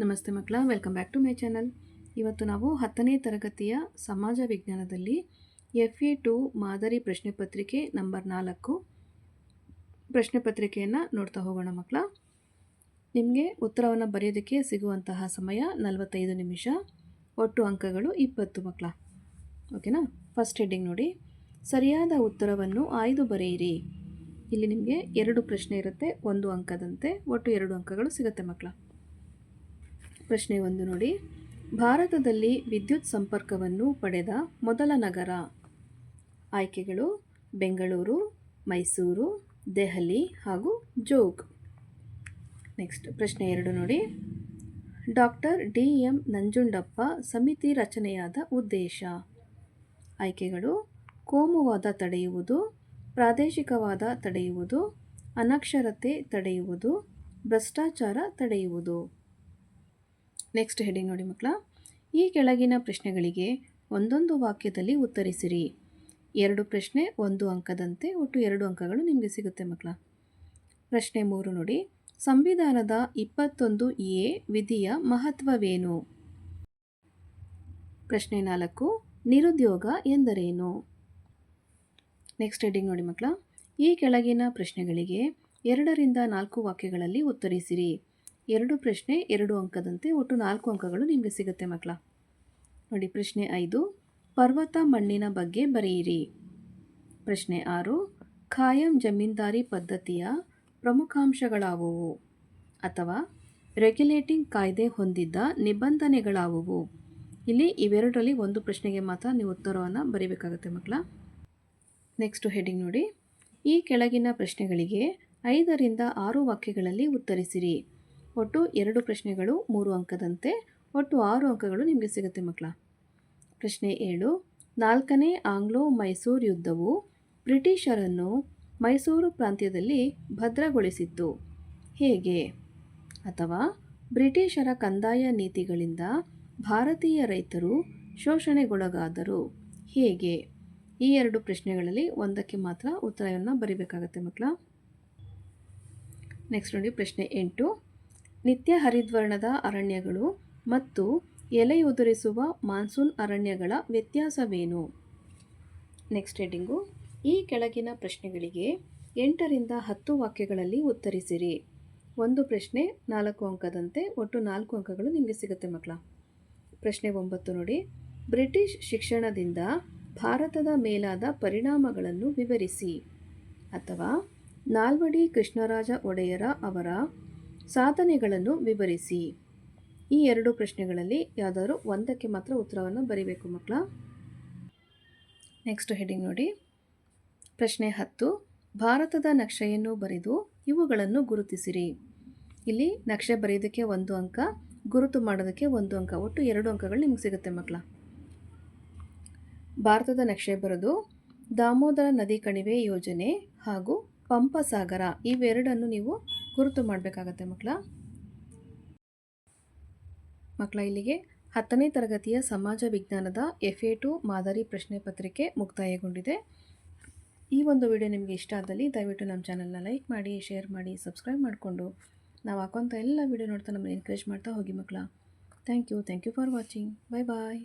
ನಮಸ್ತೆ ಮಕ್ಕಳ welcome back to my channel ಇವತ್ತು ನಾವು ಹತ್ತನೇ ತರಗತಿಯ ಸಮಾಜ ವಿಜ್ಞಾನದಲ್ಲಿ ಎಫ್ ಎ ಟು ಮಾದರಿ ಪ್ರಶ್ನೆ ಪತ್ರಿಕೆ ನಂಬರ್ ನಾಲ್ಕು ಪ್ರಶ್ನೆ ಪತ್ರಿಕೆಯನ್ನು ನೋಡ್ತಾ ಹೋಗೋಣ ಮಕ್ಕಳ. ನಿಮಗೆ ಉತ್ತರವನ್ನು ಬರೆಯೋದಕ್ಕೆ ಸಿಗುವಂತಹ ಸಮಯ ನಲವತ್ತೈದು ನಿಮಿಷ, ಒಟ್ಟು ಅಂಕಗಳು ಇಪ್ಪತ್ತು ಮಕ್ಕಳ. ಓಕೆನಾ ಫಸ್ಟ್ ಹೆಡ್ಡಿಂಗ್ ನೋಡಿ. ಸರಿಯಾದ ಉತ್ತರವನ್ನು ಆಯ್ದು ಬರೆಯಿರಿ. ಇಲ್ಲಿ ನಿಮಗೆ ಎರಡು ಪ್ರಶ್ನೆ ಇರುತ್ತೆ, ಒಂದು ಅಂಕದಂತೆ, ಒಟ್ಟು ಎರಡು ಅಂಕಗಳು ಸಿಗುತ್ತೆ ಮಕ್ಕಳ. ಪ್ರಶ್ನೆ ಒಂದು ನೋಡಿ. ಭಾರತದಲ್ಲಿ ವಿದ್ಯುತ್ ಸಂಪರ್ಕವನ್ನು ಪಡೆದ ಮೊದಲ ನಗರ ಆಯ್ಕೆಗಳು ಬೆಂಗಳೂರು, ಮೈಸೂರು, ದೆಹಲಿ ಹಾಗೂ ಜೋಗ್. ನೆಕ್ಸ್ಟ್ ಪ್ರಶ್ನೆ ಎರಡು ನೋಡಿ. ಡಾಕ್ಟರ್ ಡಿ ಎಂ ನಂಜುಂಡಪ್ಪ ಸಮಿತಿ ರಚನೆಯಾದ ಉದ್ದೇಶ. ಆಯ್ಕೆಗಳು ಕೋಮುವಾದ ತಡೆಯುವುದು, ಪ್ರಾದೇಶಿಕವಾದ ತಡೆಯುವುದು, ಅನಕ್ಷರತೆ ತಡೆಯುವುದು, ಭ್ರಷ್ಟಾಚಾರ ತಡೆಯುವುದು. ನೆಕ್ಸ್ಟ್ ಹೆಡಿಂಗ್ ನೋಡಿ ಮಕ್ಕಳ. ಈ ಕೆಳಗಿನ ಪ್ರಶ್ನೆಗಳಿಗೆ ಒಂದೊಂದು ವಾಕ್ಯದಲ್ಲಿ ಉತ್ತರಿಸಿರಿ. ಎರಡು ಪ್ರಶ್ನೆ, ಒಂದು ಅಂಕದಂತೆ ಒಟ್ಟು ಎರಡು ಅಂಕಗಳು ನಿಮಗೆ ಸಿಗುತ್ತೆ ಮಕ್ಕಳ. ಪ್ರಶ್ನೆ ಮೂರು ನೋಡಿ. ಸಂವಿಧಾನದ ಇಪ್ಪತ್ತೊಂದು ಎ ವಿಧಿಯ ಮಹತ್ವವೇನು? ಪ್ರಶ್ನೆ ನಾಲ್ಕು, ನಿರುದ್ಯೋಗ ಎಂದರೇನು? ನೆಕ್ಸ್ಟ್ ಹೆಡಿಂಗ್ ನೋಡಿ ಮಕ್ಕಳ. ಈ ಕೆಳಗಿನ ಪ್ರಶ್ನೆಗಳಿಗೆ ಎರಡರಿಂದ ನಾಲ್ಕು ವಾಕ್ಯಗಳಲ್ಲಿ ಉತ್ತರಿಸಿರಿ. ಎರಡು ಪ್ರಶ್ನೆ, ಎರಡು ಅಂಕದಂತೆ ಒಟ್ಟು ನಾಲ್ಕು ಅಂಕಗಳು ನಿಮಗೆ ಸಿಗುತ್ತೆ ಮಕ್ಕಳ. ನೋಡಿ, ಪ್ರಶ್ನೆ ಐದು, ಪರ್ವತ ಮಣ್ಣಿನ ಬಗ್ಗೆ ಬರೆಯಿರಿ. ಪ್ರಶ್ನೆ ಆರು, ಖಾಯಂ ಜಮೀನ್ದಾರಿ ಪದ್ಧತಿಯ ಪ್ರಮುಖಾಂಶಗಳಾವುವು? ಅಥವಾ, ರೆಗ್ಯುಲೇಟಿಂಗ್ ಕಾಯ್ದೆ ಹೊಂದಿದ್ದ ನಿಬಂಧನೆಗಳಾವುವು? ಇಲ್ಲಿ ಇವೆರಡರಲ್ಲಿ ಒಂದು ಪ್ರಶ್ನೆಗೆ ಮಾತ್ರ ನೀವು ಉತ್ತರವನ್ನು ಬರೀಬೇಕಾಗುತ್ತೆ ಮಕ್ಕಳ. ನೆಕ್ಸ್ಟು ಹೆಡಿಂಗ್ ನೋಡಿ. ಈ ಕೆಳಗಿನ ಪ್ರಶ್ನೆಗಳಿಗೆ ಐದರಿಂದ ಆರು ವಾಕ್ಯಗಳಲ್ಲಿ ಉತ್ತರಿಸಿರಿ. ಒಟ್ಟು ಎರಡು ಪ್ರಶ್ನೆಗಳು ಮೂರು ಅಂಕದಂತೆ, ಒಟ್ಟು ಆರು ಅಂಕಗಳು ನಿಮಗೆ ಸಿಗುತ್ತೆ ಮಕ್ಕಳ. ಪ್ರಶ್ನೆ ಏಳು, ನಾಲ್ಕನೇ ಆಂಗ್ಲೋ ಮೈಸೂರು ಯುದ್ಧವು ಬ್ರಿಟಿಷರನ್ನು ಮೈಸೂರು ಪ್ರಾಂತ್ಯದಲ್ಲಿ ಭದ್ರಗೊಳಿಸಿತ್ತು. ಹೇಗೆ? ಅಥವಾ ಬ್ರಿಟಿಷರ ಕಂದಾಯ ನೀತಿಗಳಿಂದ ಭಾರತೀಯ ರೈತರು ಶೋಷಣೆಗೊಳಗಾದರು. ಹೇಗೆ? ಈ ಎರಡು ಪ್ರಶ್ನೆಗಳಲ್ಲಿ ಒಂದಕ್ಕೆ ಮಾತ್ರ ಉತ್ತರವನ್ನು ಬರೀಬೇಕಾಗತ್ತೆ ಮಕ್ಕಳ. ನೆಕ್ಸ್ಟ್ ನೋಡಿ ಪ್ರಶ್ನೆ ಎಂಟು. ನಿತ್ಯ ಹರಿದ್ವರ್ಣದ ಅರಣ್ಯಗಳು ಮತ್ತು ಎಲೆಯುದುರಿಸುವ ಮಾನ್ಸೂನ್ ಅರಣ್ಯಗಳ ವ್ಯತ್ಯಾಸವೇನು? ನೆಕ್ಸ್ಟ್ ಹೆಡ್ಡಿಂಗು ಈ ಕೆಳಗಿನ ಪ್ರಶ್ನೆಗಳಿಗೆ ಎಂಟರಿಂದ ಹತ್ತು ವಾಕ್ಯಗಳಲ್ಲಿ ಉತ್ತರಿಸಿರಿ. ಒಂದು ಪ್ರಶ್ನೆ ನಾಲ್ಕು ಅಂಕದಂತೆ ಒಟ್ಟು ನಾಲ್ಕು ಅಂಕಗಳು ನಿಮಗೆ ಸಿಗುತ್ತೆ ಮಕ್ಕಳ. ಪ್ರಶ್ನೆ ಒಂಬತ್ತು ನೋಡಿ. ಬ್ರಿಟಿಷ್ ಶಿಕ್ಷಣದಿಂದ ಭಾರತದ ಮೇಲಾದ ಪರಿಣಾಮಗಳನ್ನು ವಿವರಿಸಿ. ಅಥವಾ ನಾಲ್ವಡಿ ಕೃಷ್ಣರಾಜ ಒಡೆಯರ ಅವರ ಸಾಧನೆಗಳನ್ನು ವಿವರಿಸಿ. ಈ ಎರಡು ಪ್ರಶ್ನೆಗಳಲ್ಲಿ ಯಾವುದಾದ್ರು ಒಂದಕ್ಕೆ ಮಾತ್ರ ಉತ್ತರವನ್ನು ಬರೀಬೇಕು ಮಕ್ಕಳ. ನೆಕ್ಸ್ಟ್ ಹೆಡಿಂಗ್ ನೋಡಿ. ಪ್ರಶ್ನೆ ಹತ್ತು. ಭಾರತದ ನಕ್ಷೆಯನ್ನು ಬರೆದು ಇವುಗಳನ್ನು ಗುರುತಿಸಿರಿ. ಇಲ್ಲಿ ನಕ್ಷೆ ಬರೆಯೋದಕ್ಕೆ ಒಂದು ಅಂಕ, ಗುರುತು ಮಾಡೋದಕ್ಕೆ ಒಂದು ಅಂಕ, ಒಟ್ಟು ಎರಡು ಅಂಕಗಳು ನಿಮ್ಗೆ ಸಿಗುತ್ತೆ ಮಕ್ಕಳ. ಭಾರತದ ನಕ್ಷೆ ಬರೆದು ದಾಮೋದರ ನದಿ ಕಣಿವೆ ಯೋಜನೆ ಹಾಗೂ ಪಂಪಸಾಗರ, ಇವೆರಡನ್ನು ನೀವು ಗುರುತು ಮಾಡಬೇಕಾಗತ್ತೆ ಮಕ್ಕಳ ಮಕ್ಕಳ ಇಲ್ಲಿಗೆ ಹತ್ತನೇ ತರಗತಿಯ ಸಮಾಜ ವಿಜ್ಞಾನದ ಎಫ್ ಎ ಟು ಮಾದರಿ ಪ್ರಶ್ನೆ ಪತ್ರಿಕೆ ಮುಕ್ತಾಯಗೊಂಡಿದೆ. ಈ ಒಂದು ವಿಡಿಯೋ ನಿಮಗೆ ಇಷ್ಟ ಆದಲ್ಲಿ ದಯವಿಟ್ಟು ನಮ್ಮ ಚಾನಲ್ನ ಲೈಕ್ ಮಾಡಿ ಶೇರ್ ಮಾಡಿ ಸಬ್ಸ್ಕ್ರೈಬ್ ಮಾಡಿಕೊಂಡು ನಾವು ಹಾಕೋಂಥ ಎಲ್ಲ ವಿಡಿಯೋ ನೋಡ್ತಾ ನಮ್ಮನ್ನು ಎನ್ಕರೇಜ್ ಮಾಡ್ತಾ ಹೋಗಿ ಮಕ್ಕಳ thank you thank you for watching bye bye